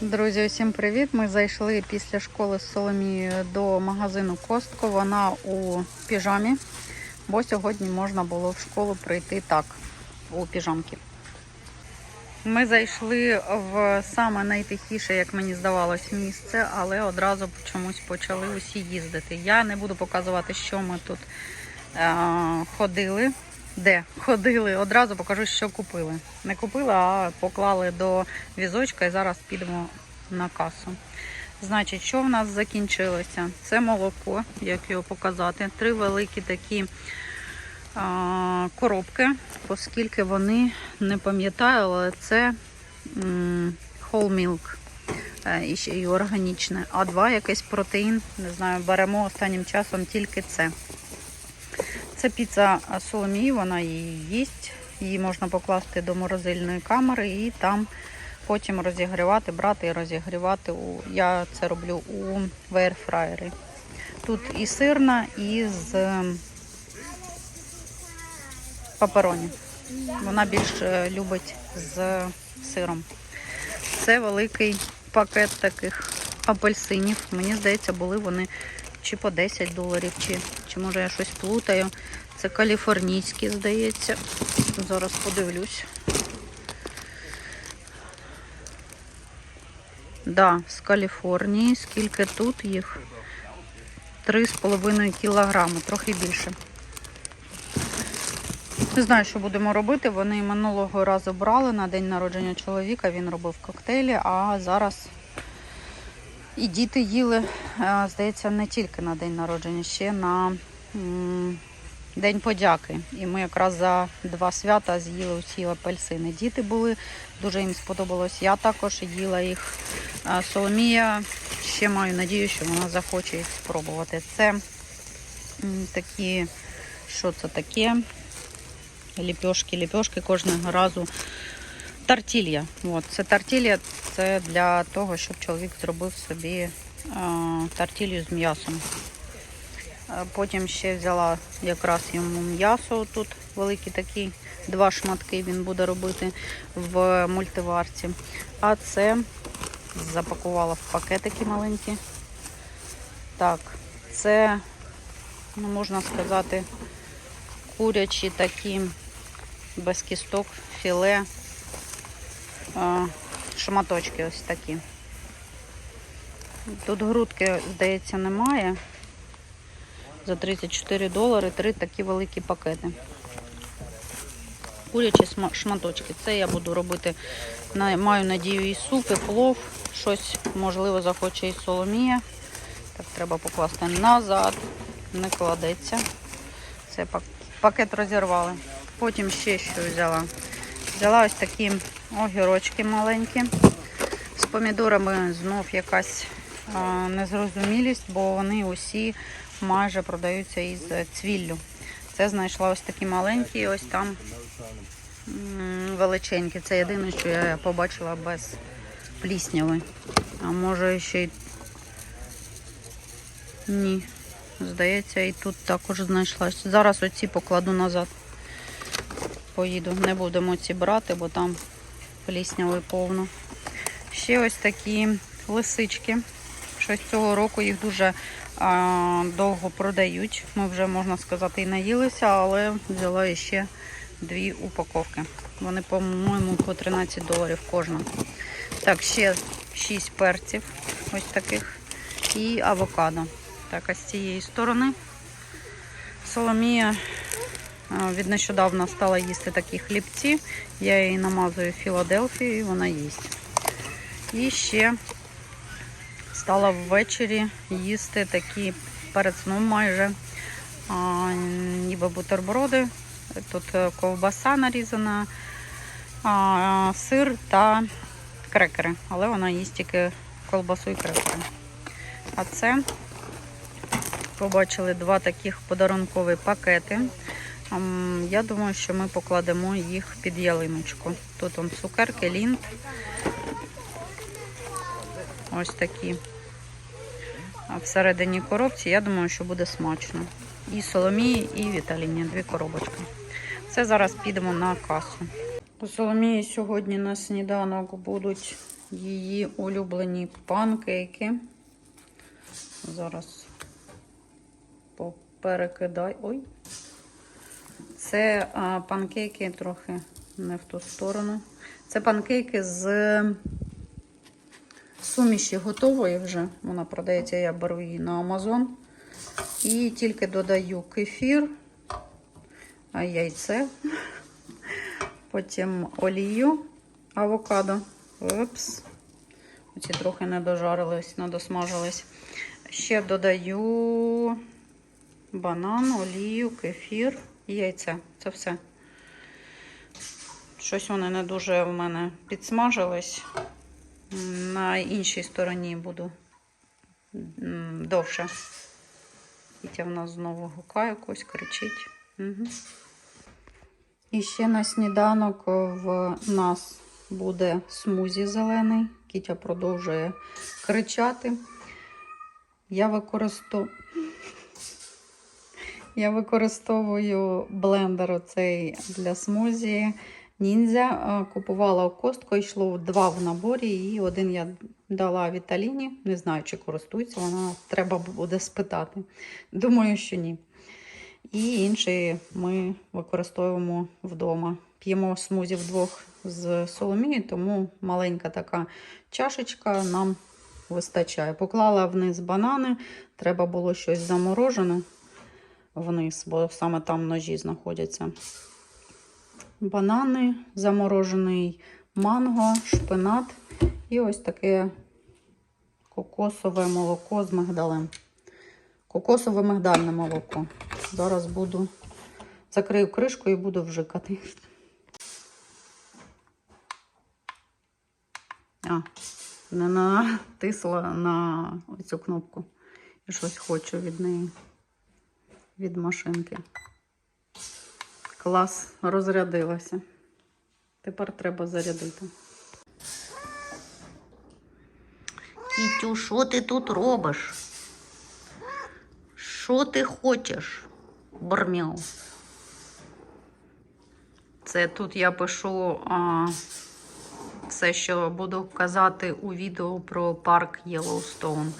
Друзі, усім привіт! Ми зайшли після школи з Соломією до магазину Костко. Вона у піжамі, бо сьогодні можна було в школу прийти так, у піжамки. Ми зайшли в саме найтихіше, як мені здавалось, місце, але одразу чомусь почали усі їздити. Я не буду показувати, що ми тут е, ходили. Де ходили, одразу покажу, що купили. Не купили, а поклали до візочка і зараз підемо на касу. Значить, що в нас закінчилося? Це молоко, як його показати. Три великі такі а, коробки, оскільки вони не пам'ятаю, але це м, whole milk е, і ще й органічне. А два якийсь протеїн. Не знаю, беремо останнім часом тільки це. Це піца Соломії, вона її їсть. Її можна покласти до морозильної камери і там потім розігрівати, брати і розігрівати. Я це роблю у вейрфраєрі. Тут і сирна, і з папероні. Вона більше любить з сиром. Це великий пакет таких апельсинів. Мені здається, були вони чи по 10 доларів, чи, чи може я щось плутаю. Це каліфорнійські, здається. Зараз подивлюсь. Да, з Каліфорнії. Скільки тут їх? 3,5 кілограми, трохи більше. Не знаю, що будемо робити. Вони минулого разу брали на день народження чоловіка, він робив коктейлі, а зараз і діти їли, здається, не тільки на день народження, ще на День подяки. І ми якраз за два свята з'їли усі апельсини. Діти були, дуже їм сподобалось. Я також їла їх. А Соломія ще маю надію, що вона захоче їх спробувати. Це такі, що це таке? Ліпьошки, ліпьошки кожного разу. Тартілья. От, це тартілья, це для того, щоб чоловік зробив собі тартілью з м'ясом. Потім ще взяла якраз йому м'ясо. Тут великі такі два шматки він буде робити в мультиварці. А це запакувала в пакетики маленькі. Так, це, ну, можна сказати, курячі такі без кісток, філе, шматочки ось такі. Тут грудки, здається, немає. За 34 долари три такі великі пакети. Курячі шматочки. Це я буду робити, маю надію, і суп, і плов. Щось, можливо, захоче і Соломія. Так, треба покласти назад. Не кладеться. Це пакет розірвали. Потім ще що взяла. Взяла ось такі огірочки маленькі. З помідорами знов якась незрозумілість, бо вони усі майже продаються із цвіллю. Це знайшла ось такі маленькі, ось там величенькі. Це єдине, що я побачила без плісняви. А може ще й ні. Здається, і тут також знайшлась. Зараз оці покладу назад. Поїду. Не будемо ці брати, бо там плісняви повно. Ще ось такі лисички. Щось цього року їх дуже а, довго продають. Ми вже, можна сказати, і наїлися, але взяла ще дві упаковки. Вони, по-моєму, по 13 доларів кожна. Так, ще 6 перців, ось таких, і авокадо. Так, а з цієї сторони Соломія від нещодавно стала їсти такі хлібці. Я її намазую Філадельфію і вона їсть. І ще стала ввечері їсти такі перед сном майже а, ніби бутерброди. Тут е, ковбаса нарізана, а, сир та крекери. Але вона їсть тільки ковбасу і крекери. А це побачили два таких подарункові пакети. Я думаю, що ми покладемо їх під ялиночку. Тут он цукерки, лінт. Ось такі. Всередині коробці, я думаю, що буде смачно. І Соломії, і Віталіні. Дві коробочки. Це зараз підемо на касу. У Соломії сьогодні на сніданок будуть її улюблені панкейки. Зараз поперекидай. Ой. Це а, панкейки трохи не в ту сторону. Це панкейки з суміші готової вже. Вона продається, я беру її на Амазон. І тільки додаю кефір, яйце, потім олію авокадо. Опс. Оці трохи не дожарились, не досмажились. Ще додаю банан, олію, кефір і яйце. Це все. Щось вони не дуже в мене підсмажились. На іншій стороні буду довше. Вітя в нас знову гукає якось, кричить. Угу. І ще на сніданок в нас буде смузі зелений. Кітя продовжує кричати. Я використовую. Я використовую блендер оцей для смузі ніндзя. Е, Купувала у костку, йшло два в наборі, і один я дала Віталіні. Не знаю, чи користується вона, треба буде спитати. Думаю, що ні. І інший ми використовуємо вдома. П'ємо смузі вдвох з Соломією, тому маленька така чашечка нам вистачає. Поклала вниз банани, треба було щось заморожене вниз, бо саме там ножі знаходяться. Банани, заморожений манго, шпинат і ось таке кокосове молоко з мигдалем. Кокосове мигдальне молоко. Зараз буду закрию кришку і буду вжикати. А, не натисла на цю кнопку. І щось хочу від неї, від машинки. Клас, розрядилася. Тепер треба зарядити. Кітю, що ти тут робиш? Що ти хочеш? Бормяу. Це тут я пишу а, все, що буду казати у відео про парк Єлоустоун.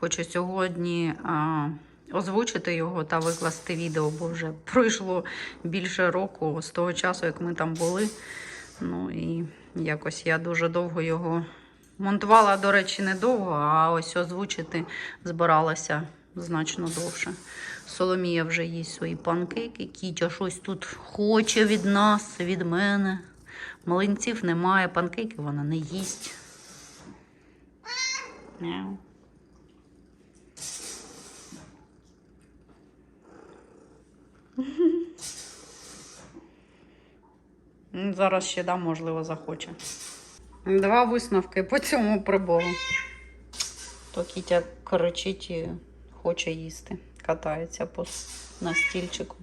Хочу сьогодні а, озвучити його та викласти відео, бо вже пройшло більше року з того часу, як ми там були. Ну і якось я дуже довго його монтувала, до речі, не довго, а ось озвучити збиралася значно довше. Соломія вже їсть свої панкейки. Кітя щось тут хоче від нас, від мене. Млинців немає, панкейки вона не їсть. Мяу. Зараз ще дам, можливо, захоче. Два висновки по цьому прибору. То Кітя кричить і хоче їсти, катається по на стільчику.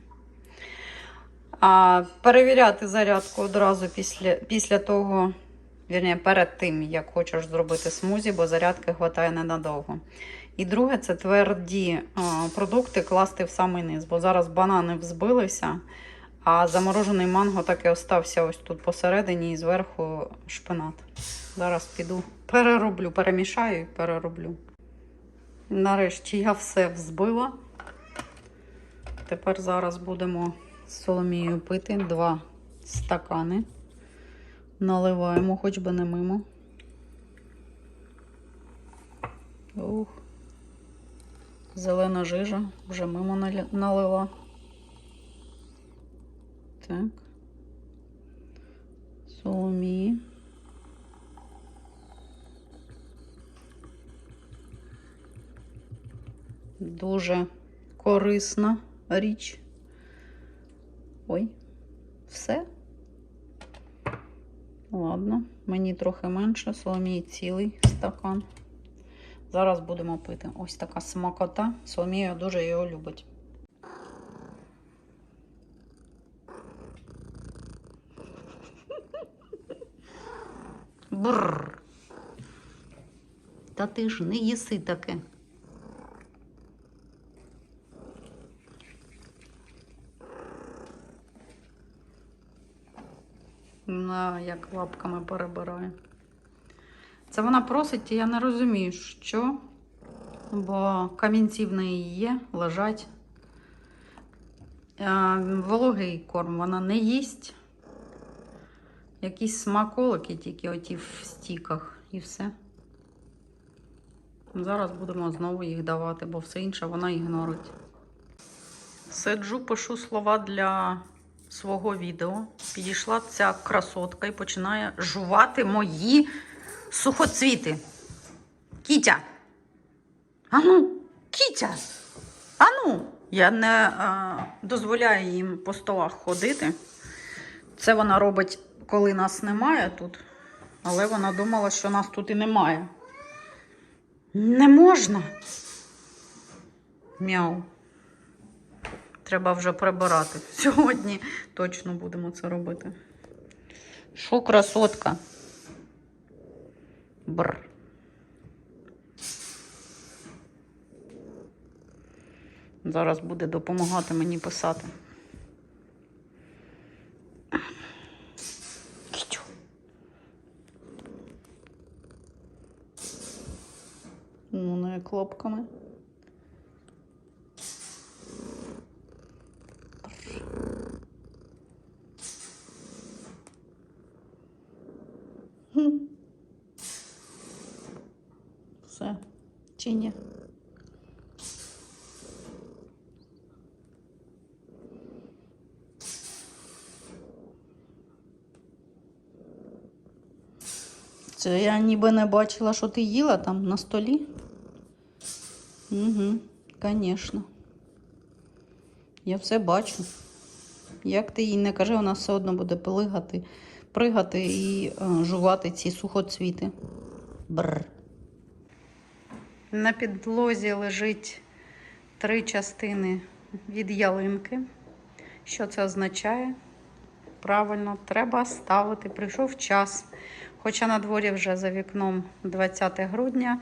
А перевіряти зарядку одразу після, після того, вірні, перед тим, як хочеш зробити смузі, бо зарядки вистачає ненадовго. І друге, це тверді продукти класти в самий низ, бо зараз банани взбилися, а заморожений манго так і остався ось тут посередині і зверху шпинат. Зараз піду перероблю, перемішаю і перероблю. Нарешті я все взбила. Тепер зараз будемо з Соломією пити два стакани. Наливаємо, хоч би не мимо. Ух. Зелена жижа вже мимо налила. Так. Соломії. Дуже корисна річ. Ой, все. Ладно, мені трохи менше, Соломії цілий стакан. Зараз будемо пити. Ось така смакота. Соломія дуже його любить. Бррр. Та ти ж не їси таке. На, як лапками перебирає. Це вона просить, і я не розумію, що. Бо камінці в неї є, лежать. Е, Вологий корм вона не їсть. Якісь смаколики тільки оті в стіках і все. Зараз будемо знову їх давати, бо все інше вона ігнорить. Сиджу, пишу слова для свого відео. Підійшла ця красотка і починає жувати мої сухоцвіти. Кітя! Ану, кітя! Ану! Я не е, дозволяю їм по столах ходити. Це вона робить, коли нас немає тут. Але вона думала, що нас тут і немає. Не можна. Мяу. Треба вже прибирати. Сьогодні точно будемо це робити. Що красотка? Бр. Зараз буде допомагати мені писати. Ну, не клопками. Хм. Все. Чи ні? Це я ніби не бачила, що ти їла там на столі. Угу, звісно. Я все бачу. Як ти їй не кажи, вона все одно буде плигати, пригати і е, жувати ці сухоцвіти. Бр. На підлозі лежить три частини від ялинки. Що це означає? Правильно, треба ставити. Прийшов час. Хоча на дворі вже за вікном 20 грудня,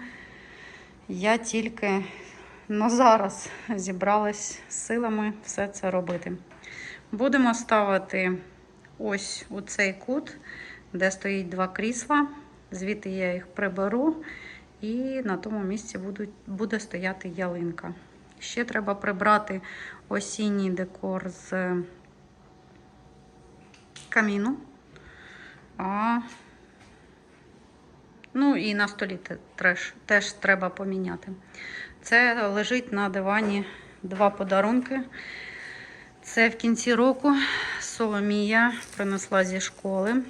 я тільки ну, зараз зібралась з силами все це робити. Будемо ставити ось у цей кут, де стоїть два крісла. Звідти я їх приберу, і на тому місці будуть, буде стояти ялинка. Ще треба прибрати осінній декор з каміну. А Ну і на столі те- треш, теж треба поміняти. Це лежить на дивані два подарунки. Це в кінці року Соломія принесла зі школи.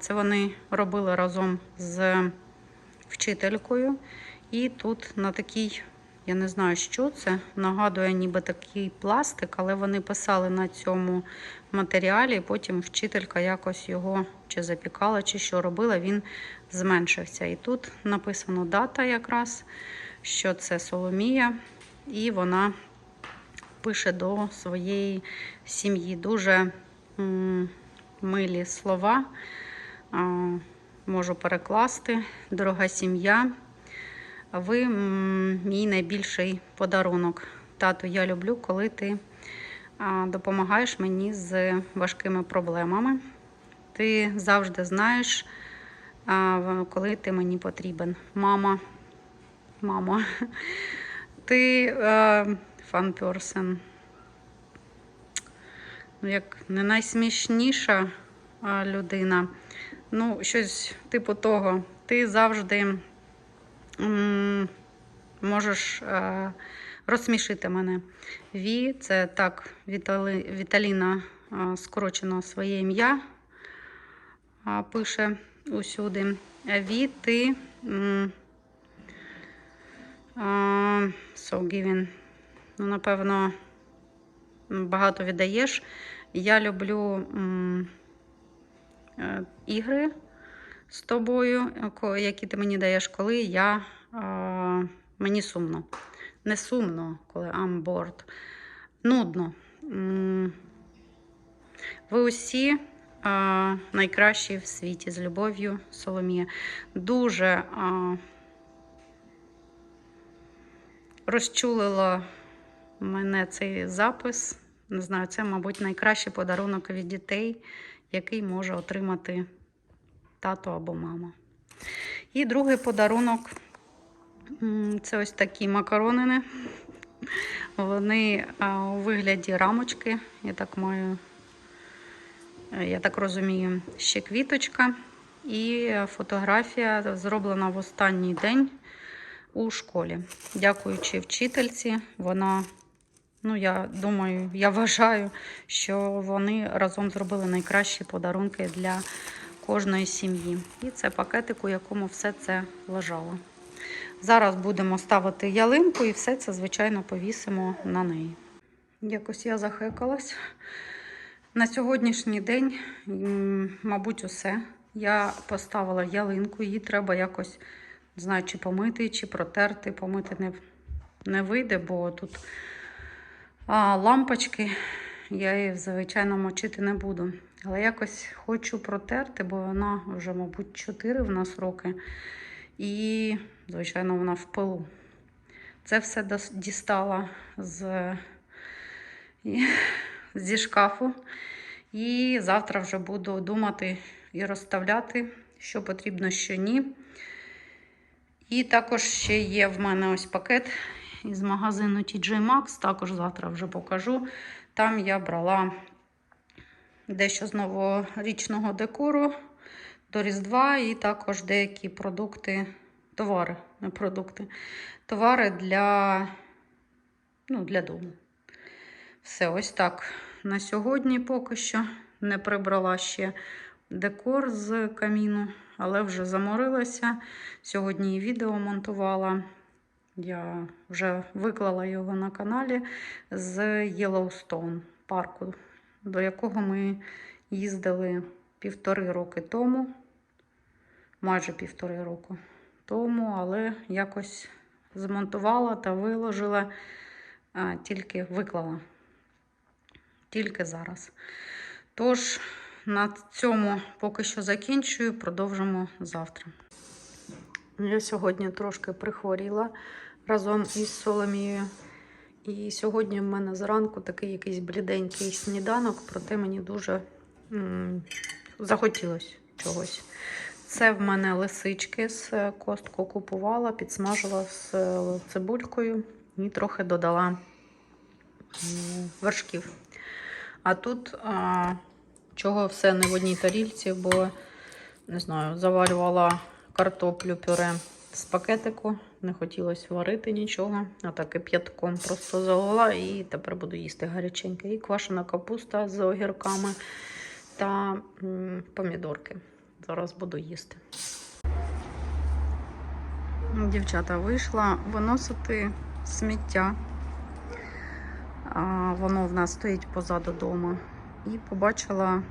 Це вони робили разом з вчителькою. І тут на такій, я не знаю, що це, нагадує ніби такий пластик, але вони писали на цьому матеріалі. і Потім вчителька якось його чи запікала, чи що робила, він зменшився. І тут написано дата якраз, що це Соломія, і вона пише до своєї сім'ї. Дуже м, милі слова. Можу перекласти. Дорога сім'я. Ви мій найбільший подарунок. Тату, я люблю, коли ти допомагаєш мені з важкими проблемами. Ти завжди знаєш, коли ти мені потрібен. Мама, мамо, ти е, фан персон. Ну, як не найсмішніша людина. Ну, щось типу того. Ти завжди можеш е, розсмішити мене. Ві, це так, Вітали, Віталіна е, скорочено своє ім'я а, пише усюди. Ві, ти м, а, so giving. Ну, напевно, багато віддаєш. Я люблю м, е, ігри з тобою, які ти мені даєш, коли я а, мені сумно. Не сумно, коли I'm bored. Нудно. Ви усі а, найкращі в світі з любов'ю, Соломія. Дуже а, розчулило мене цей запис. Не знаю, це, мабуть, найкращий подарунок від дітей, який може отримати тато або мама. І другий подарунок це ось такі макаронини. Вони у вигляді рамочки. Я так маю, е, я так розумію, ще квіточка. І фотографія зроблена в останній день у школі. Дякуючи вчительці, вона, ну я думаю, я вважаю, що вони разом зробили найкращі подарунки для кожної сім'ї. І це пакетик, у якому все це лежало. Зараз будемо ставити ялинку і все це, звичайно, повісимо на неї. Якось я захекалась. На сьогоднішній день, мабуть, усе. Я поставила ялинку, її треба якось, не знаю, чи помити, чи протерти. Помити не, не вийде, бо тут а, лампочки. Я її, звичайно, мочити не буду. Але якось хочу протерти, бо вона вже, мабуть, 4 в нас роки. І, звичайно, вона в пилу. Це все дістала з, зі шкафу. І завтра вже буду думати і розставляти, що потрібно, що ні. І також ще є в мене ось пакет із магазину TJ Maxx, також завтра вже покажу. Там я брала дещо з новорічного декору до Різдва і також деякі продукти, товари, не продукти, товари для, ну, для дому. Все, ось так. На сьогодні поки що не прибрала ще декор з каміну, але вже заморилася. Сьогодні і відео монтувала. Я вже виклала його на каналі з Єлоустоун парку, до якого ми їздили півтори роки тому, майже півтори року тому, але якось змонтувала та виложила, а, тільки виклала. Тільки зараз. Тож, на цьому поки що закінчую, продовжимо завтра. Я сьогодні трошки прихворіла разом із Соломією. І сьогодні в мене зранку такий якийсь бліденький сніданок, проте мені дуже м, захотілося чогось. Це в мене лисички з костку купувала, підсмажила з е, цибулькою і трохи додала вершків. А тут а, чого все не в одній тарільці, бо не знаю, заварювала картоплю пюре з пакетику. Не хотілося варити нічого. А так і п'ятком просто залила і тепер буду їсти гаряченьке. І квашена капуста з огірками та помідорки. Зараз буду їсти. Дівчата вийшла виносити сміття. Воно в нас стоїть позаду дому. І побачила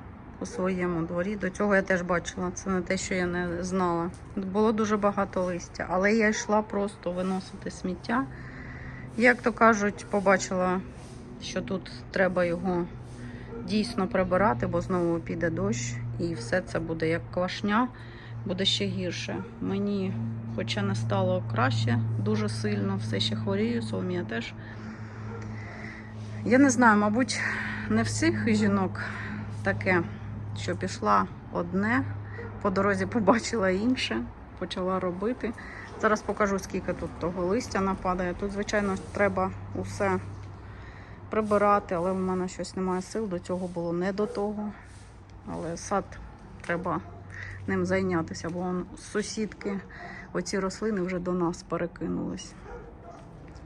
у своєму дворі. До цього я теж бачила. Це не те, що я не знала. Було дуже багато листя, але я йшла просто виносити сміття. Як то кажуть, побачила, що тут треба його дійсно прибирати, бо знову піде дощ, і все це буде як квашня, буде ще гірше. Мені, хоча не стало краще, дуже сильно, все ще хворію, Соломія теж. Я не знаю, мабуть, не всіх жінок таке, що пішла одне, по дорозі побачила інше, почала робити. Зараз покажу, скільки тут того листя нападає. Тут, звичайно, треба усе прибирати, але в мене щось немає сил. До цього було не до того. Але сад треба ним зайнятися, бо он, сусідки, оці рослини вже до нас перекинулись.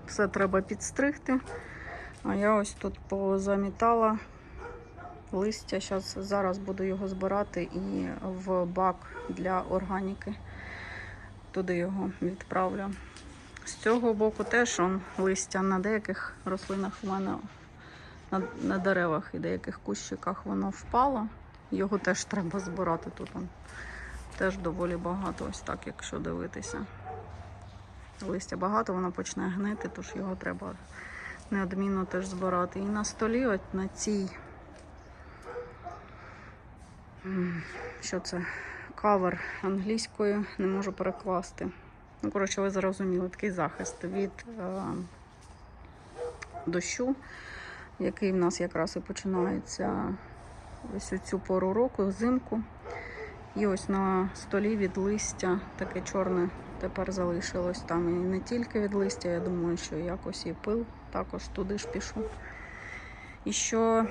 Все треба підстригти. А я ось тут позамітала листя. Щас, зараз буду його збирати і в бак для органіки. Туди його відправлю. З цього боку теж он, листя на деяких рослинах в мене на, на деревах і деяких кущиках воно впало. Його теж треба збирати тут. Он. Теж доволі багато, ось так, якщо дивитися. Листя багато, воно почне гнити, тож його треба неодмінно теж збирати. І на столі, от на цій, що це, кавер англійською, не можу перекласти. Ну, коротше, ви зрозуміли, такий захист від е, дощу, який в нас якраз і починається ось у цю пору року, взимку. І ось на столі від листя таке чорне тепер залишилось там. І не тільки від листя, я думаю, що якось і пил також туди ж пішов. І що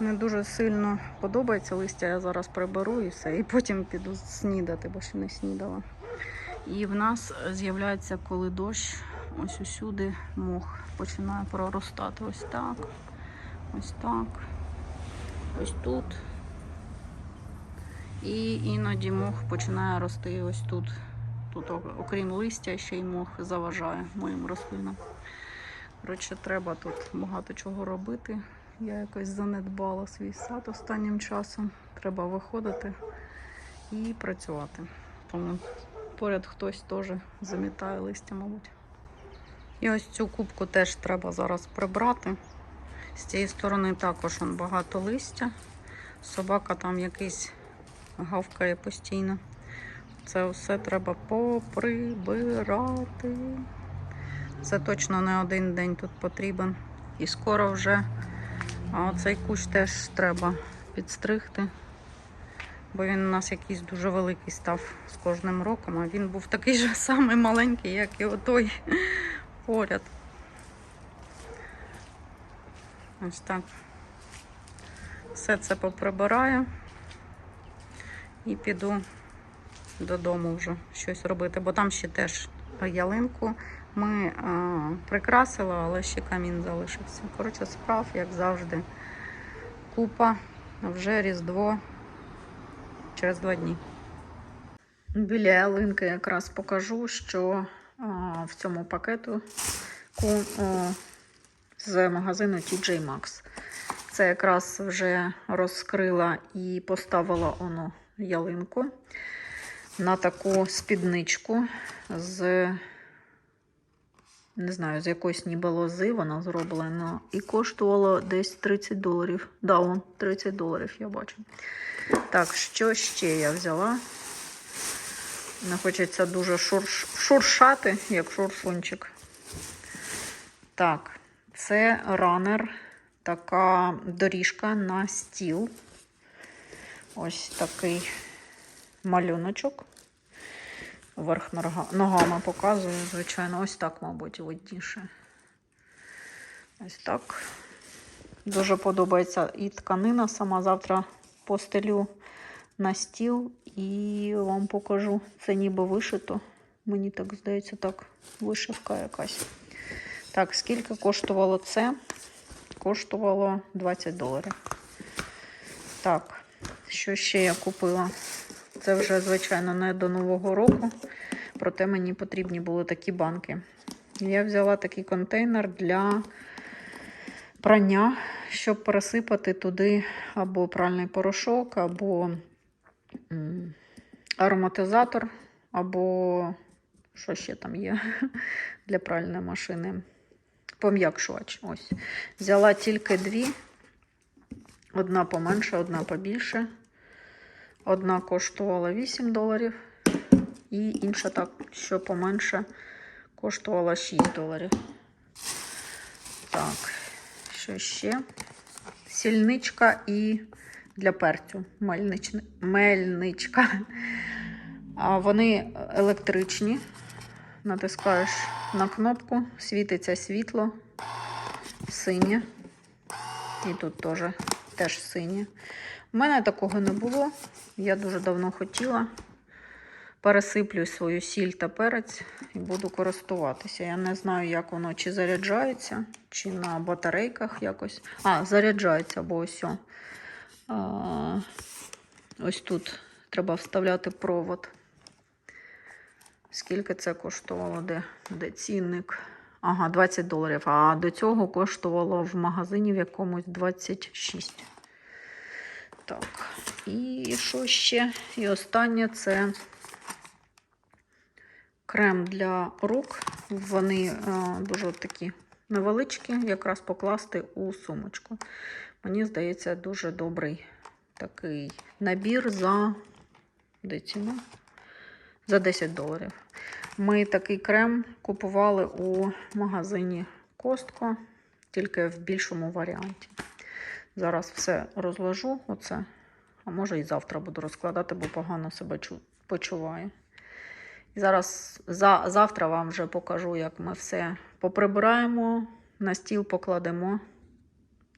не дуже сильно подобається листя, я зараз приберу і все. І потім піду снідати, бо ще не снідала. І в нас з'являється, коли дощ, ось усюди мох починає проростати. Ось так, ось так, ось тут. І іноді мох починає рости ось тут. Тут, окрім листя, ще й мох заважає моїм рослинам. Коротше, треба тут багато чого робити. Я якось занедбала свій сад останнім часом. Треба виходити і працювати. Тому поряд хтось теж замітає листя, мабуть. І ось цю кубку теж треба зараз прибрати. З цієї сторони також он багато листя. Собака там якийсь гавкає постійно. Це все треба поприбирати. Це точно не один день тут потрібен. І скоро вже а оцей кущ теж треба підстригти, бо він у нас якийсь дуже великий став з кожним роком, а він був такий же самий маленький, як і отой поряд. Ось так. Все це поприбираю і піду додому вже щось робити, бо там ще теж ялинку ми а, прикрасили, але ще камін залишився. Коротше, справ, як завжди, купа, вже Різдво через два дні. Біля ялинки якраз покажу, що а, в цьому пакету ку, о, з магазину TJ Maxx. Це якраз вже розкрила і поставила оно ялинку на таку спідничку з, не знаю, з якоїсь ніби лози вона зроблена. І коштувало десь 30 доларів. Да, вон, 30 доларів, я бачу. Так, що ще я взяла? Не хочеться дуже шурш... шуршати, як шуршунчик. Так, це ранер, така доріжка на стіл. Ось такий малюночок. Верх ногами показую, звичайно, ось так, мабуть, видніше. Ось так. Дуже подобається і тканина сама. Завтра постелю на стіл і вам покажу. Це ніби вишито. Мені так здається, так, вишивка якась. Так, скільки коштувало це? Коштувало 20 доларів. Так, що ще я купила? Це вже, звичайно, не до Нового року, проте мені потрібні були такі банки. Я взяла такий контейнер для прання, щоб пересипати туди або пральний порошок, або ароматизатор, або що ще там є для пральної машини. Пом'якшувач. Ось. Взяла тільки дві. Одна поменше, одна побільше. Одна коштувала 8 доларів, і інша так, що поменше, коштувала 6 доларів. Так, що ще? Сільничка і для перцю. Мельнич... Мельничка. А вони електричні. Натискаєш на кнопку, світиться світло, синє. І тут теж, теж синє. У мене такого не було. Я дуже давно хотіла. Пересиплю свою сіль та перець і буду користуватися. Я не знаю, як воно чи заряджається, чи на батарейках якось. А, заряджається, бо ось. о. А, ось тут треба вставляти провод. Скільки це коштувало? Де, де цінник? Ага, 20 доларів. А до цього коштувало в магазині в якомусь 26. Так, і що ще? І останнє це крем для рук. Вони е, дуже такі невеличкі, якраз покласти у сумочку. Мені здається, дуже добрий такий набір за де ціна? За 10 доларів. Ми такий крем купували у магазині Костко, тільки в більшому варіанті. Зараз все розложу. Оце А може і завтра буду розкладати, бо погано себе почуваю. Зараз за, завтра вам вже покажу, як ми все поприбираємо, на стіл покладемо.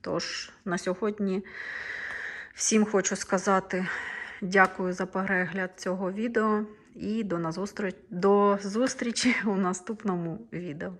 Тож на сьогодні всім хочу сказати дякую за перегляд цього відео і до, назустріч- до зустрічі у наступному відео.